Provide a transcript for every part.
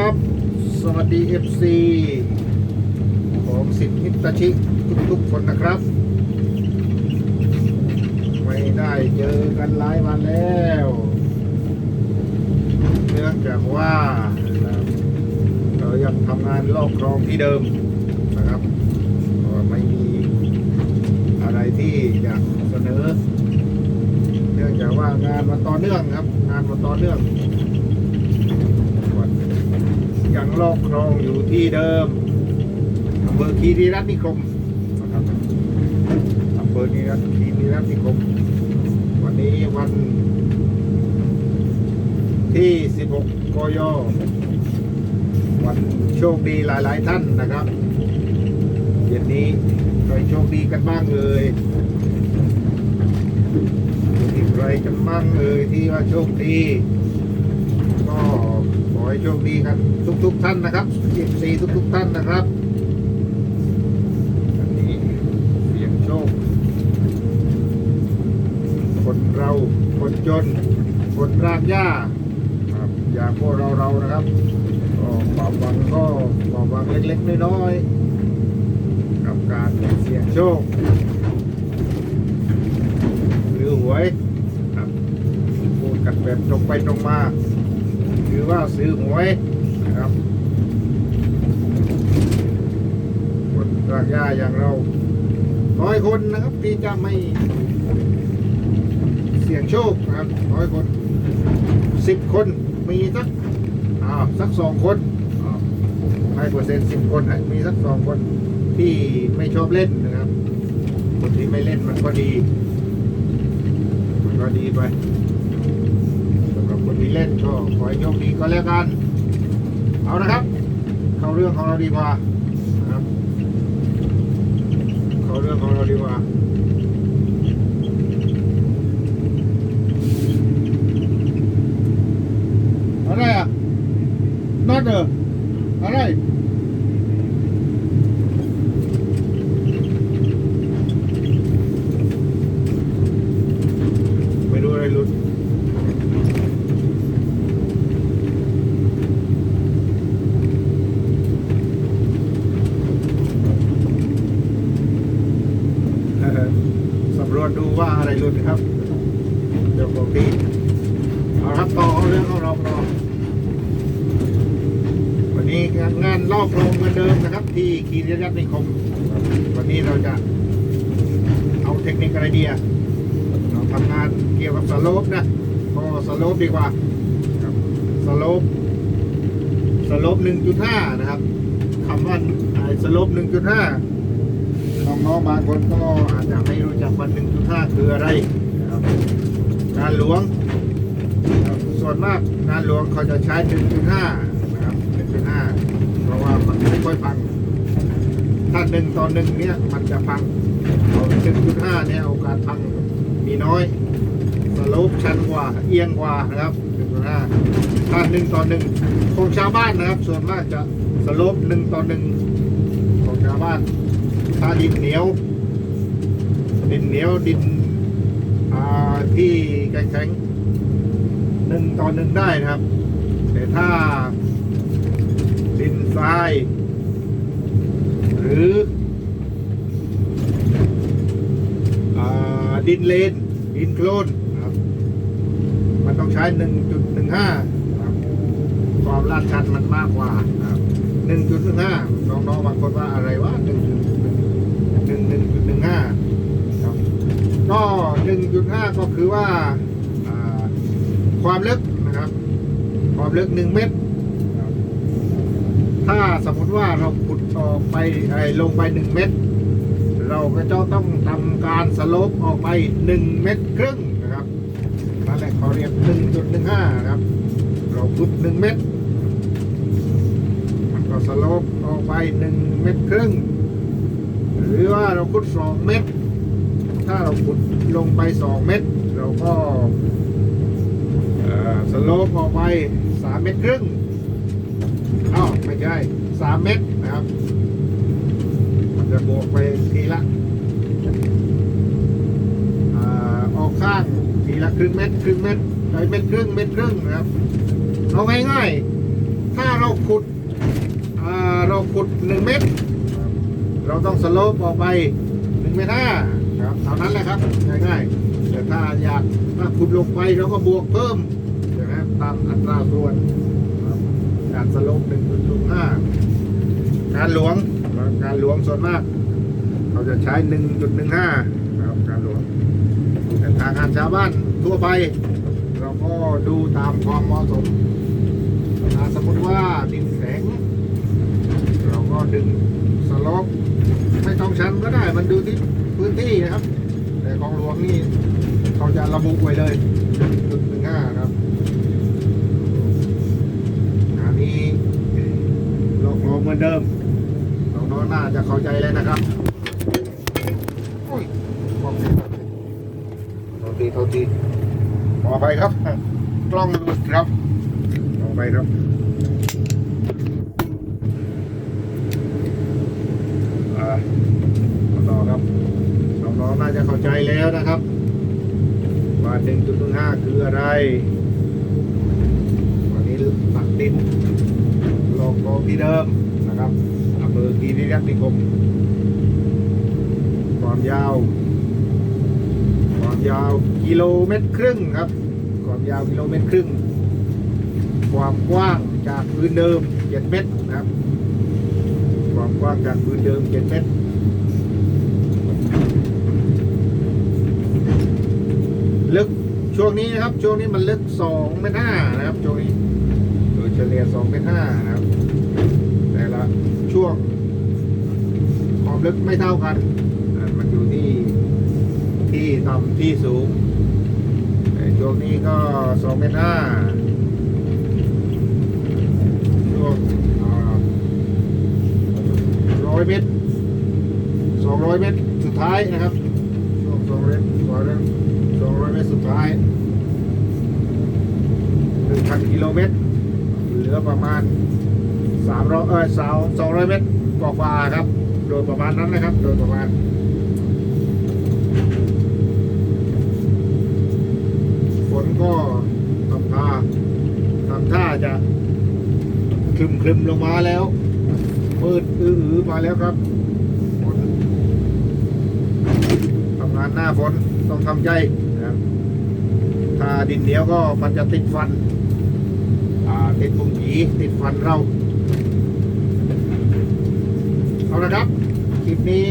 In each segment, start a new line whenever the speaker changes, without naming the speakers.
ครับ สวัสดี FC ของสิทธิ์มิตรชิทุกๆคนนะครับ ไม่ได้เจอกันหลายวันแล้วเนื่องจากว่าเรายังทำงานลอกคลองที่เดิมนะครับก็ไม่มีอะไรที่จะเสนอ เนื่องจากว่างานมาต่อเนื่องครับ งานมาต่อเนื่อง ยังลอกคลองอยู่ที่เดิมอำเภอคีรีรัตนิคมนะครับอำเภอคีรีรัตน์คีรีรัตนิคม วันนี้วันที่ 16กยวันโชคดีหลาย ๆ ท่านนะครับเย็นนี้ใครโชคดีกันบ้างเลยมีใครกันบ้างเลยที่ว่าโชคดี ให้โชคดีกันทุกๆท่านนะครับ14ทุกๆท่านนะครับอันนี้เสียงโชค คนเราคนจน คนรากหญ้าครับอย่างพวกเราเรานะครับก็ความหวังก็ความหวังเล็กๆน้อยๆกับการเสี่ยงโชคหรือหวยครับพูดกันแบบตรงไปตรงมา ถือว่าซื้อหวยนะครับคนรากหญ้าอย่างเราน้อยคนนะครับที่จะไม่เสี่ยงโชคนะครับน้อยคนสิบคนมีสักอ้าวสักสองคนอ้าวให้เปอร์เซ็นต์สิบคนมีสักสองคนที่ไม่ชอบเล่นนะครับ คนที่ไม่เล่นมันก็ดี มันก็ดีไป เล่นก็ขอให้โชคดีก็แล้วกัน เอานะครับ เข้าเรื่องของเราดีกว่านะครับเข้าเรื่องของเราดีกว่าอะไรอะน็อตเอออะไรไม่รู้อะไรหลุด เอ่อสำรวจดูว่า อะไรหลุดนะครับเดี๋ยวผมตีเอาครับต่อเอาเรื่องของเราต่อวันนี้งานงานลอกโครงเหมือนเดิมนะครับ ที่คีรีรัตน์นิคม วันนี้เราจะเอาเทคนิคอะไรดีอะเราทำงานเกี่ยวกับสโลปนะก็สโลปดีกว่าครับสโลปสโลป1.5 นะครับคำว่าสโลป1.5 น้องบางคนก็อาจจะไม่รู้จักวัน1.5คืออะไรนะครับงานหลวงส่วนมากงานหลวงเขาจะใช้1.5นะครับ1.5เพราะว่ามันไม่ค่อยพัง ถ้าหนึ่งต่อหนึ่งเนี่ยมันจะพังเอา1.5เนี่ยโอกาสพังมีน้อยสโลปชันกว่าเอียงกว่านะครับ1.5ถ้าหนึ่งต่อหนึ่งของชาวบ้านนะครับ ส่วนมากจะสโลปหนึ่งต่อหนึ่งของชาวบ้าน ถ้าดินเหนียว ดินเหนียวดินที่แข็งๆหนึ่งต่อหนึ่งได้นะครับ แต่ถ้าดินทราย หรืออดินเลน ดินโคลนครับ มันต้องใช้1.15ครับความลาดชันมันมากกว่าหนะครับ1.15น้องๆบางคนว่าอะไรวะ1.1 1.15ครับ ก็1.5 ก็คือว่าความลึกนะครับ ความลึก 1 เมตร ถ้าสมมติว่าเราขุดออกไปไลงไป 1 เมตร เราก็จะต้องทำการสโลปออกไป 1 เมตรครึ่งนะครับนั่นแหละเขาเรียก 1.15 นะครับ เราขุด 1 เมตร มันก็สโลปออกไป 1 เมตรครึ่ง หรือว่าเราขุด 2 เมตร ถ้าเราขุดลงไป 2 เมตร เราก็สโลปออกไป3เมตรครึ่งอ้าวไม่ใช่3เมตรนะครับ มันจะบวกไปทีละออกข้างทีละครึ่งเมตรครึ่งเมตรไอ้เมตรครึ่งเมตรครึ่งนะครับเอาง่ายๆถ้าเราขุดเราขุดหนึ่งเมตร เราต้องสโลปออกไปหนึ่งเมตรห้า ครับเท่านั้นแหละครับง่ายๆแต่ถ้าอยากถ้าขุดลงไปเราก็บวกเพิ่มนะครับตามอัตราส่วนการสโลปหนึ่งจุดห้าการหลวงการหลวงส่วนมากเขาจะใช้หนึ่งจุดหนึ่งห้าครับการหลวงแต่ทางการชาวบ้านทั่วไป เราก็ดูตามความเหมาะสมถ้าสมมติว่าดินแข็งเราก็ดึงสโลปไม่ต้องชันก็ได้มันดูที่ พื้นที่นะครับ แต่ของหลวงนี่เขาจะระบุไว้เลยจุดหนึ่งห้าครับอันนี้ลอกลงเหมือนเดิมน้องๆน่าจะเข้าใจแล้วนะครับโอ้ยความเสียงทีท่าทีขอไปครับ กล้องหลุดครับขอไปครับ อ่าต่อครับน้องๆน่าจะเข้าใจแล้วนะครับ ว่า1.15คืออะไรวันนี้ตัดดินโลโก้ที่เดิมนะครับอำเภอกีริยักษ์นิคมความยาว ความยาวกิโลเมตรครึ่งครับ ความยาวกิโลเมตรครึ่ง ความกว้างจากพื้นเดิม7เมตรนะครับ ความกว้างจากพื้นเดิม7เมตร ลึกช่วงนี้นะครับ ช่วงนี้มันลึก2เมตรห้านะครับช่วงนี้โดยเฉลี่ย2เมตรห้านะครับ แต่ละช่วงความลึกไม่เท่ากัน มันอยู่ที่ที่ต่ำที่สูงช่วงนี้ก็2เมตรห้าช่วงร้อยเมตรสองร้อยเมตรสุดท้ายนะครับ ช่วงสองร้อยสองร้อย สองร้อยเมตรสุดท้ายหนึ่งพันกิโลเมตร เหลือประมาณสามร้อยเออสาวสองร้อยเมตรกว่าครับ โดยประมาณนั้นนะครับ โดยประมาณฝนก็ทำท่าทำท่าจะคลึมคลึมลงมาแล้วมืดอื้อมาแล้วครับฝนทำงานหน้าฝนต้องทำใจ นะครับ ถ้าดินเหนียวก็มันจะติดฟันติดปุ่มผีติดฟันเรา เอาละครับ คลิปนี้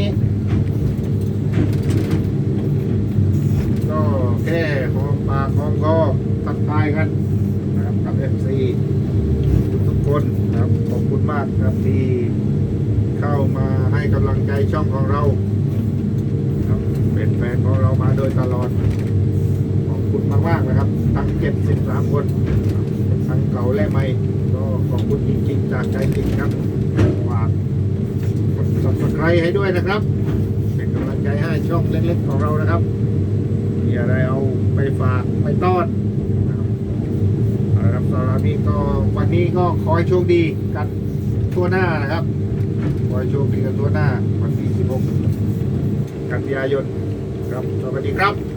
ก็แค่หอมปากหอมคอทักทายกันนะครับกับเอฟซีทุกคนนะครับขอบคุณมากครับที่เข้ามาให้กำลังใจช่องของเรา ครับเป็นแฟนของเรามาโดยตลอด มากๆนะครับ ทั้ง 73 คนทั้งเก่าและใหม่ก็ขอบคุณจริงๆ จากใจจริงครับฝากกด subscribe ให้ด้วยนะครับ เป็นกำลังใจให้ช่องเล็กๆของเรานะครับมีอะไรเอาไปฝากไปต้อนนะครับเอาละครับสำหรับนี้ก็วันนี้ก็ขอให้โชคดีกันทั่วหน้านะครับขอให้โชคดีกันทั่วหน้าวันที่ 16 กันยายนครับ สวัสดีครับ